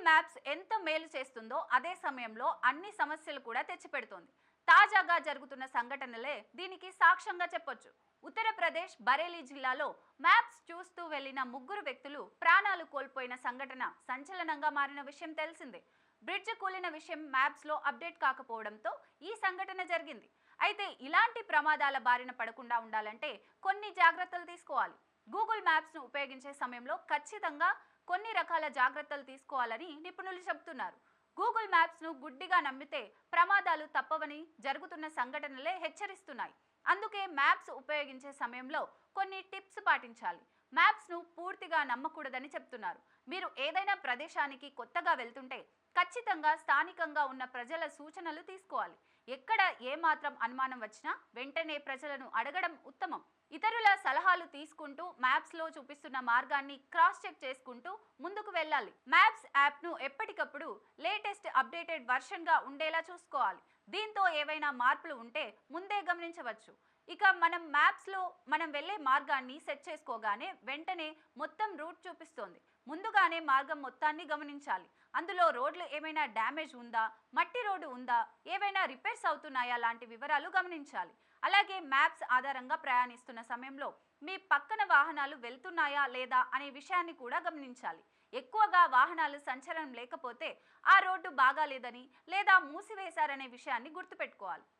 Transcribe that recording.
Google maps ఎంత మేలు చేస్తుందో అదే సమయంలో అన్ని సమస్యలు కూడా తెచ్చిపెడుతోంది. తాజాగా జరుగుతున్న సంఘటనలే దీనికి సాక్ష్యంగా చెప్పొచ్చు. ఉత్తరప్రదేశ్ బరేలీ జిల్లాలో మ్యాప్స్ చూస్తూ వెళ్ళిన ముగ్గురు వ్యక్తులు ప్రాణాలు కోల్పోయిన సంఘటన సంచలనంగా మారిన విషయం తెలిసిందే. బ్రిడ్జ్ కూలిన విషయం మ్యాప్స్లో అప్డేట్ కాకపోవడంతో ఈ సంఘటన జరిగింది. అయితే ఇలాంటి ప్రమాదాల బారిన పడకుండా ఉండాలంటే కొన్ని జాగ్రత్తలు తీసుకోవాలి. గూగుల్ మ్యాప్స్ను ఉపయోగించే సమయంలో ఖచ్చితంగా కొన్ని రకాల జాగ్రత్తలు తీసుకోవాలని నిపుణులు చెబుతున్నారు. గూగుల్ మ్యాప్స్ను గుడ్డిగా నమ్మితే ప్రమాదాలు తప్పవని జరుగుతున్న సంఘటనలే హెచ్చరిస్తున్నాయి. అందుకే మ్యాప్స్ ఉపయోగించే సమయంలో కొన్ని టిప్స్ పాటించాలి. మ్యాప్స్ను పూర్తిగా నమ్మకూడదని చెప్తున్నారు. మీరు ఏదైనా ప్రదేశానికి కొత్తగా వెళ్తుంటే ఖచ్చితంగా స్థానికంగా ఉన్న ప్రజల సూచనలు తీసుకోవాలి. ఎక్కడ ఏమాత్రం అనుమానం వచ్చినా వెంటనే ప్రజలను అడగడం ఉత్తమం. ఇతరుల సలహాలు తీసుకుంటూ మ్యాప్స్లో చూపిస్తున్న మార్గాన్ని క్రాస్ చెక్ చేసుకుంటూ ముందుకు వెళ్ళాలి. మ్యాప్స్ యాప్ను ఎప్పటికప్పుడు లేటెస్ట్ అప్డేటెడ్ వర్షన్గా ఉండేలా చూసుకోవాలి. దీంతో ఏవైనా మార్పులు ఉంటే ముందే గమనించవచ్చు. ఇక మనం మ్యాప్స్లో మనం వెళ్ళే మార్గాన్ని సెట్ చేసుకోగానే వెంటనే మొత్తం రూట్ చూపిస్తోంది. ముందుగానే మార్గం మొత్తాన్ని గమనించాలి. అందులో రోడ్లు ఏమైనా డ్యామేజ్ ఉందా? మట్టి రోడ్డు ఉందా? ఏవైనా రిపేర్స్ అవుతున్నాయా? లాంటి వివరాలు గమనించాలి. అలాగే మ్యాప్స్ ఆధారంగా ప్రయాణిస్తున్న సమయంలో మీ పక్కన వాహనాలు వెళ్తున్నాయా లేదా అనే విషయాన్ని కూడా గమనించాలి. ఎక్కువగా వాహనాలు సంచలనం లేకపోతే ఆ రోడ్డు బాగాలేదని లేదా మూసివేశారనే విషయాన్ని గుర్తుపెట్టుకోవాలి.